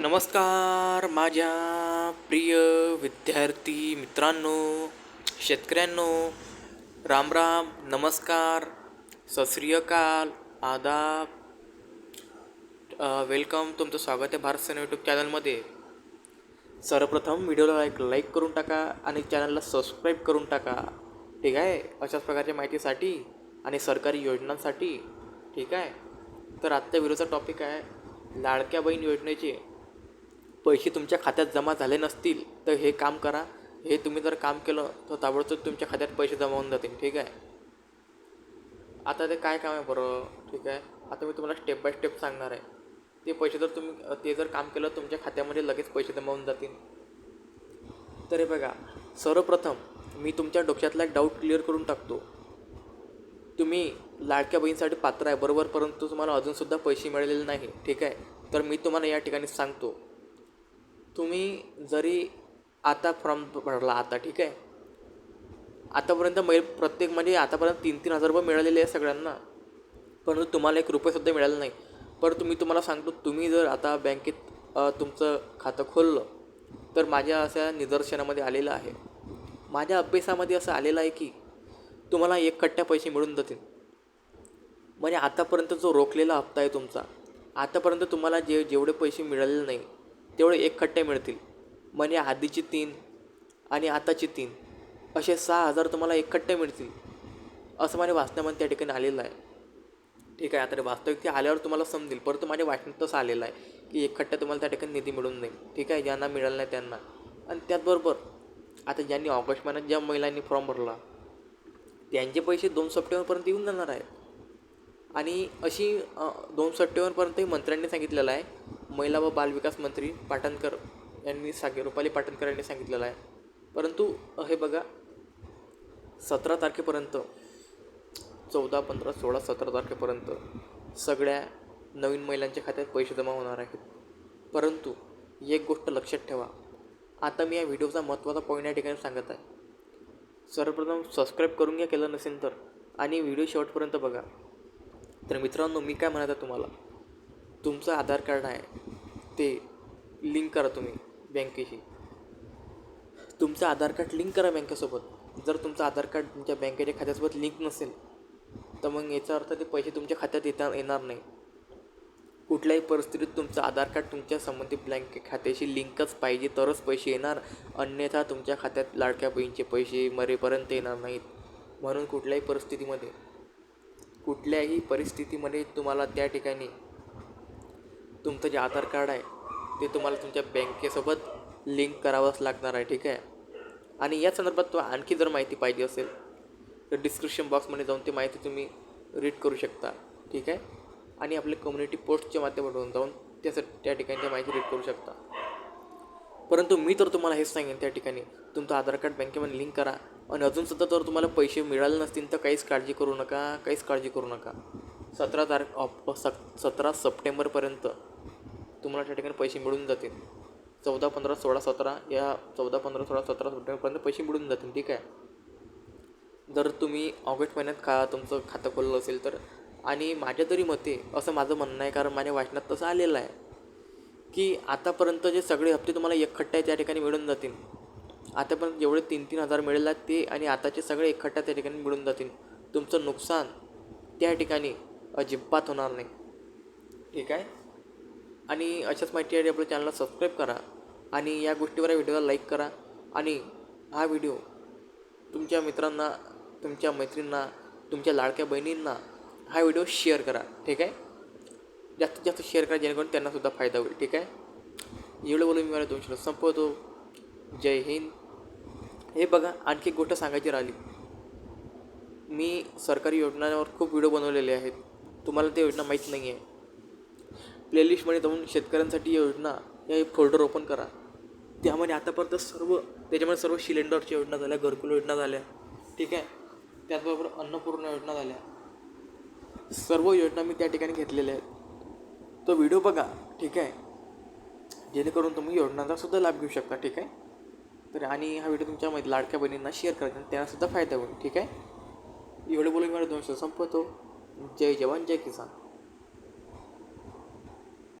नमस्कार माझ्या प्रिय विद्यार्थी मित्रांनो शेतकऱ्यांनो. राम राम नमस्कार. सश्रीयकाल आदाब. वेलकम तुमचं स्वागत आहे भारत सन यूट्यूब चॅनलमध्ये सर्वप्रथम व्हिडिओला एक लाईक करून टाका आणि चॅनलला सबस्क्राईब करून टाका. ठीक आहे? अशाच प्रकारच्या माहितीसाठी आणि सरकारी योजनांसाठी. ठीक आहे? तर आजच्या व्हिडिओचा टॉपिक आहे लाडक्या बहीण योजनेचे. पैसे तुमच्या खात्यात जमा झाले नसतील तर हे काम करा. हे तुम्ही जर काम केलं तर ताबडतोब तुमच्या खात्यात पैसे जमा होऊन जातील ठीक आहे? आता ते काय काम आहे बरं ठीक आहे? आता मी तुम्हाला स्टेप बाय स्टेप सांगणार आहे. ते पैसे जर तुम्ही ते जर काम केलं तुमच्या खात्यामध्ये लगेच पैसे जमा होऊन जातील. तर हे बघा सर्वप्रथम मी तुमच्या डोक्यातला एक डाऊट क्लिअर करून टाकतो. तुम्ही लाडक्या बहीणसाठी पात्र आहे बरोबर परंतु तुम्हाला अजूनसुद्धा पैसे मिळालेले नाही ठीक आहे? तर मी तुम्हाला या ठिकाणी सांगतो. तुम्ही जरी आता फॉर्म भरला आता ठीक आहे? आतापर्यंत मै प्रत्येक म्हणजे आतापर्यंत तीन तीन हजार रुपये मिळालेले आहे सगळ्यांना. परंतु तुम्हाला एक रुपयेसुद्धा मिळाला नाही. पर तुम्ही तुम्हाला सांगतो तुम्ही जर आता बँकेत तुमचं खातं खोललं तर माझ्या अशा निदर्शनामध्ये आलेलं आहे. माझ्या अभ्यासामध्ये असं आलेलं आहे की तुम्हाला एक कट्ट्या पैसे मिळून जातील. म्हणजे आतापर्यंत जो रोखलेला हप्ता आहे तुमचा आतापर्यंत तुम्हाला जे जेवढे पैसे मिळालेले नाही तेवढे एक खट्टे मिळतील. म्हणजे आधीची तीन आणि आताची तीन. असे सहा हजार तुम्हाला एक खट्टे मिळतील. असं माझ्या वाचण्यामध्ये त्या ठिकाणी आलेलं आहे. ठीक आहे आता वास्तविक ते आल्यावर तुम्हाला समजेल. परंतु माझ्या वाचण्यात तसं आलेलं आहे की एक खट्ट्या तुम्हाला त्या ठिकाणी निधी मिळून जाईल. ठीक आहे ज्यांना मिळालं नाही त्यांना. आणि त्याचबरोबर आता ज्यांनी ऑगस्ट महिन्यात ज्या महिलांनी फॉर्म भरला त्यांचे पैसे दोन सप्टेंबरपर्यंत येऊन जाणार आहेत. आणि अशी दोन सप्टेंबरपर्यंतही मंत्र्यांनी सांगितलेलं आहे महिला व बालविकास मंत्री पाटणकर यांनी सांगे रुपाली पाटणकर यांनी सांगितलेलं आहे. परंतु हे बघा सतरा तारखेपर्यंत चौदा पंधरा सोळा सतरा तारखेपर्यंत सगळ्या नवीन महिलांच्या खात्यात पैसे जमा होणार आहेत. परंतु एक गोष्ट लक्षात ठेवा. आता मी या व्हिडिओचा महत्त्वाचा पॉईंट या ठिकाणी सांगत आहे. सर्वप्रथम सबस्क्राईब करून घ्या केलं नसेल तर. आणि व्हिडिओ शेवटपर्यंत बघा. तर मित्रांनो मी काय म्हणत आहे तुम्हाला? तुमचं आधार कार्ड आहे. ते लिंक करा तुम्ही बँकेशी. तुमचं आधार कार्ड लिंक करा बँकेसोबत. जर तुमचं आधार कार्ड तुमच्या बँकेच्या खात्यासोबत लिंक नसेल तर मग याचा अर्थ ते पैसे तुमच्या खात्यात येता येणार नाही. कुठल्याही परिस्थितीत तुमचं आधार कार्ड तुमच्या संबंधित बँक खात्याशी लिंकच पाहिजे तरच पैसे येणार. अन्यथा तुमच्या खात्यात लाडक्या बहीणचे पैसे मरेपर्यंत येणार नाहीत. म्हणून कुठल्याही परिस्थितीमध्ये कुठल्याही परिस्थितीमध्ये तुम्हाला त्या ठिकाणी तुमचं जे आधार कार्ड आहे ते तुम्हाला तुमच्या बँकेसोबत लिंक करावंच लागणार आहे ठीक आहे? आणि या संदर्भात तुम्हाला आणखी जर माहिती पाहिजे असेल तर डिस्क्रिप्शन बॉक्समध्ये जाऊन ती माहिती तुम्ही रीड करू शकता ठीक आहे? आणि आपले कम्युनिटी पोस्टच्या माध्यमातून जाऊन त्यासाठी त्या ठिकाणची माहिती रीड करू शकता. परंतु मी तर तुम्हाला हेच सांगेन त्या ठिकाणी तुमचं आधार कार्ड बँकेमध्ये लिंक करा. आणि अजूनसुद्धा जर तुम्हाला पैसे मिळाले नसतील तर काहीच काळजी करू नका काहीच काळजी करू नका. सतरा तारख ऑप सतरा सप्टेंबरपर्यंत तुम्हाला त्या ठिकाणी पैसे मिळून जातील. चौदा पंधरा सोळा सतरा या चौदा पंधरा सोळा सतरा सप्टेंबरपर्यंत पैसे मिळून जातील ठीक आहे? जर तुम्ही ऑगस्ट महिन्यात खा तुमचं खातं खोललं असेल तर. आणि माझ्या तरी मते असं माझं म्हणणं आहे कारण माझ्या वाचनात तसं आलेलं आहे की आतापर्यंत जे सगळे हप्ते तुम्हाला एकखट्ट्या त्या ठिकाणी मिळून जातील. आतापर्यंत जेवढे तीन तीन हजार मिळेल आहेत ते आणि आताचे सगळे एकखट्ट्या त्या ठिकाणी मिळून जातील. तुमचं नुकसान त्या ठिकाणी अजिबात होणार नाही. ठीक आहे? आणि अशाच माहितीसाठी आपल्या चॅनलला सबस्क्राईब करा आणि या गोष्टीवर या व्हिडिओला लाईक करा. आणि हा व्हिडिओ तुमच्या मित्रांना तुमच्या मैत्रिणींना तुमच्या लाडक्या बहिणींना हा व्हिडिओ शेअर करा ठीक आहे? जास्तीत जास्त शेअर करा जेणेकरून त्यांनासुद्धा फायदा होईल ठीक आहे? एवढं बोलून मी मला तुमच्या संपवतो. जय हिंद. हे बघा आणखी एक गोष्ट सांगायची राहिली. मी सरकारी योजनांवर खूप व्हिडिओ बनवलेले आहेत. तुम्हाला ते योजना माहीत नाही आहे प्लेलिस्टमध्ये जाऊन शेतकऱ्यांसाठी योजना या एक फोल्डर ओपन करा. त्यामध्ये आतापर्यंत सर्व त्याच्यामध्ये सर्व सिलेंडरच्या योजना झाल्या घरकुल योजना झाल्या ठीक आहे? त्याचबरोबर अन्नपूर्णा योजना झाल्या. सर्व योजना मी त्या ठिकाणी घेतलेल्या आहेत. तो व्हिडिओ बघा ठीक आहे? जेणेकरून तुम्ही योजनांचा सुद्धा लाभ घेऊ शकता ठीक आहे? तर आणि हा व्हिडिओ तुमच्या माहिती लाडक्या बहिणींना शेअर करा आणि त्यांनासुद्धा फायदा होईल ठीक आहे? एवढे बोलून मला दोनशे संपवतो. जय जवान जय किसान.